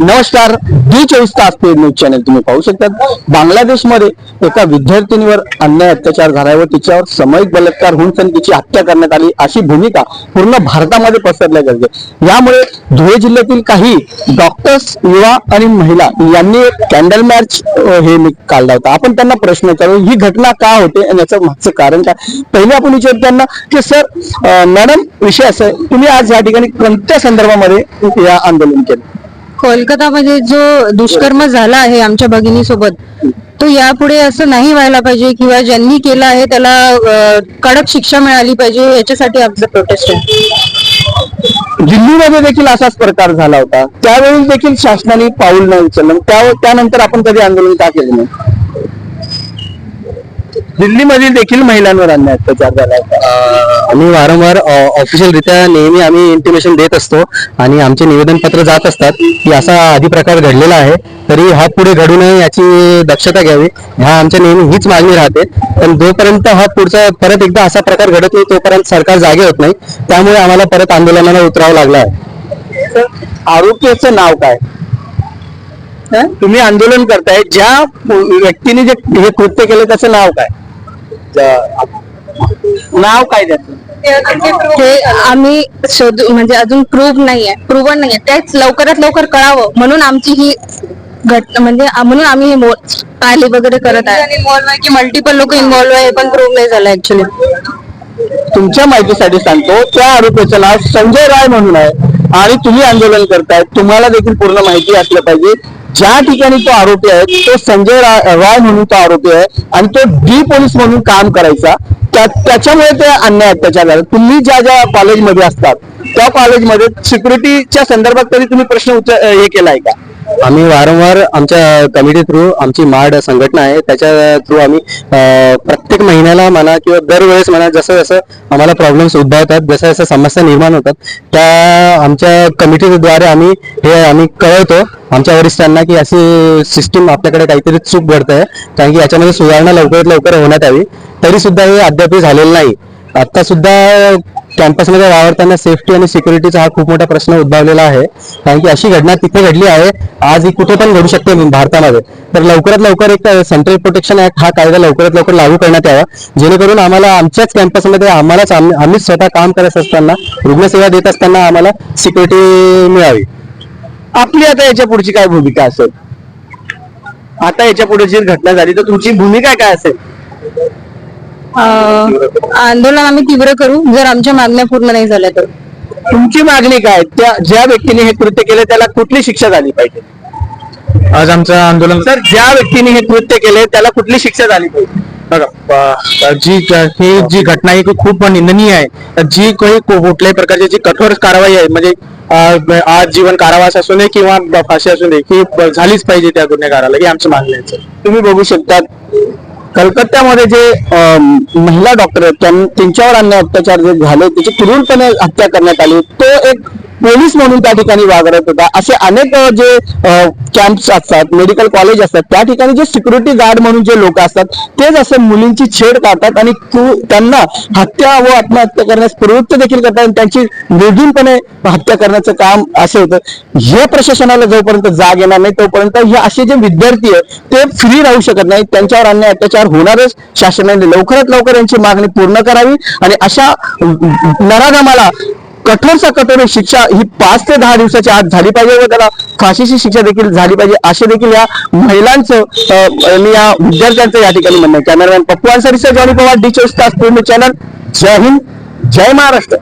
नमस्कार डी चोवीस तास पेड न्यूज चॅनल तुम्ही पाहू शकता बांगलादेशमध्ये एका विद्यार्थिनीवर अन्याय अत्याचार झाला व तिच्यावर सामयिक बलात्कार होऊन त्यांनी तिची हत्या करण्यात आली. अशी भूमिका पूर्ण भारतामध्ये पसरल्या गेली यामुळे धुळे जिल्ह्यातील काही डॉक्टर्स युवा आणि महिला यांनी एक कॅन्डल मॅच हे काढला होता. आपण त्यांना प्रश्न विचारू ही घटना का होते आणि याचं मागचं कारण काय? पहिले आपण विचारू त्यांना की सर मॅडम विषय असं तुम्ही आज या ठिकाणी कोणत्या संदर्भामध्ये या आंदोलन केलं? कोलकातामध्ये जो दुष्कर्म झाला आहे आमच्या भगिनी सोबत तो यापुढे असं नाही व्हायला पाहिजे किंवा ज्यांनी केलं आहे त्याला अं, कडक शिक्षा मिळाली पाहिजे याच्यासाठी आमचं प्रोटेस्ट आहे. दिल्लीमध्ये देखील असाच प्रकार झाला होता. त्यावेळी देखील शासनाने पाऊल नाही उचललं. त्या त्यानंतर आपण कधी आंदोलन का केलं नाही? दिल्लीमध्ये देखील महिलांवर अन्याय अत्याचार झाला होता. आम्ही वारंवार ऑफिशियल रित्या नेहमी आम्ही इंटिमेशन देत असतो आणि आमचे निवेदन पत्र जात असतात की असा आधी प्रकार घडलेला आहे तरी हा पुढे घडू नये याची दक्षता घ्यावी. ह्या आमच्या नेहमी हीच मागणी राहते. पण जोपर्यंत हा पुढचा परत एकदा असा प्रकार घडत नाही तोपर्यंत सरकार जागे होत नाही. त्यामुळे आम्हाला परत आंदोलनाला उतरावं लागलं आहे. आरोपीचं नाव काय? हं? तुम्ही आंदोलन करताय ज्या व्यक्तीने जे हे कृत्य केलं त्याचं नाव काय? नाव काय त्याचं? हे आम्ही शोध म्हणजे अजून प्रूव्ह नाहीये. प्रूव्हन नाहीये. तेच लवकरात लवकर कळावं. म्हणून आमची ही घट म्हणजे म्हणून आम्ही ही रॅली वगैरे करत आहे. की मल्टिपल लोक इन्व्हॉल्व आहे. हे पण प्रूव्ह नाही झालं ऍक्च्युली तुमच्या माहितीसाठी सांगतो त्या आरोपीचं नाव संजय राय म्हणून आहे. आणि तुम्ही आंदोलन करताय. तुम्हाला देखील पूर्ण माहिती असलं पाहिजे. ज्या ठिकाणी तो आरोपी आहे तो संजय राय म्हणून तो आरोपी आहे. आणि तो डी पोलीस म्हणून काम करायचा. त्याच्यामुळे ते अन्याय अत्याचार झाला तुम्ही ज्या ज्या कॉलेजमध्ये असतात त्या कॉलेजमध्ये सिक्युरिटीच्या संदर्भात कधी तुम्ही प्रश्न उच्च- हे केलाय का? आम्ही वारंवार आमच्या कमिटी थ्रू आमची माड संघटना आहे त्याच्या थ्रू आम्ही प्रत्येक महिन्याला म्हणा किंवा दरवेळेस म्हणा जसं जसं आम्हाला प्रॉब्लेम्स उद्भवतात जसं जसं समस्या निर्माण होतात त्या आमच्या कमिटीद्वारे आम्ही हे आम्ही कळवतो. आमच्या वरिष्ठांना की अशी सिस्टीम आपल्याकडे काहीतरी चूक घडत आहे कारण की याच्यामध्ये सुधारणा लवकरात लवकर होण्यात यावी. तरी सुद्धा हे अद्याप झालेलं नाही. आता सुद्धा कॅम्पसमध्ये वावरताना सेफ्टी आणि सिक्युरिटीचा हा खूप मोठा प्रश्न उद्भवलेला आहे. कारण की अशी घटना तिथे घडली आहे. आज ही कुठे पण घडू शकते भारतामध्ये. तर लवकरात लवकर एक सेंट्रल प्रोटेक्शन ऍक्ट हा कायदा लवकरात लवकर लागू करण्यात यावा. जेणेकरून आम्हाला आमच्याच कॅम्पसमध्ये आम्हालाच आम्ही आम्हीच स्वतः काम करत असताना रुग्णसेवा देत असताना आम्हाला सिक्युरिटी मिळावी. आपली आता याच्या पुढची काय भूमिका असेल? आता याच्यापुढे जी घटना झाली तर तुमची भूमिका काय असेल? आंदोलन आम्ही तीव्र करू. जर आमच्या मागण्या पूर्ण नाही झाल्या तर. तुमची मागणी काय? त्या ज्या व्यक्तीने हे कृत्य केलं त्याला कुठली शिक्षा झाली पाहिजे? आज आमचं आंदोलन तर ज्या व्यक्तीने हे कृत्य केले त्याला कुठली शिक्षा झाली पाहिजे? बघा जी ही जी घटना आहे ती खूप निंदनीय आहे. तर जी काही को- कुठल्याही प्रकारची जी कठोर कारवाई आहे म्हणजे आज जीवन कारावास असू नये किंवा फाशी असू नये ही झालीच पाहिजे त्या गुन्हेगाराला. ही आमची मागणी आहे. तुम्ही बघू शकतात कलकत्त्यामध्ये जे महिला डॉक्टर आहेत त्यांच्यावर अन्य अत्याचार जे झाले त्याची क्रूरपणे हत्या करण्यात आली. तो एक पोलीस म्हणून त्या ठिकाणी वागरत होता. असे अनेक जे कॅम्प्स असतात मेडिकल कॉलेज असतात त्या ठिकाणी जे सिक्युरिटी गार्ड म्हणून जे लोक असतात तेच असं मुलींची छेड काढतात आणि त्यांना हत्या व आत्महत्या करण्यास प्रवृत्त देखील करतात आणि त्यांची निर्धीनपणे हत्या करण्याचं काम असे होतं. हे प्रशासनाला जोपर्यंत जाग येणार नाही तोपर्यंत हे असे जे विद्यार्थी आहेत ते फ्री राहू शकत नाही त्यांच्यावर अन्याय अत्याचार होणारच शासनाने लवकरात लवकर यांची मागणी पूर्ण करावी आणि अशा नराधमाला कठोरचा कठोर शिक्षा ही पाच ते दहा दिवसाच्या आत झाली पाहिजे व त्याला फाशीची शिक्षा देखील झाली पाहिजे असे देखील या महिलांचं अं, आणि या विद्यार्थ्यांचं या ठिकाणी म्हणणं आहे. Cameraman Pappu Ansari sir Johnny Pawar D चोवीस तास पूर्ण चॅनल जय हिंद जय महाराष्ट्र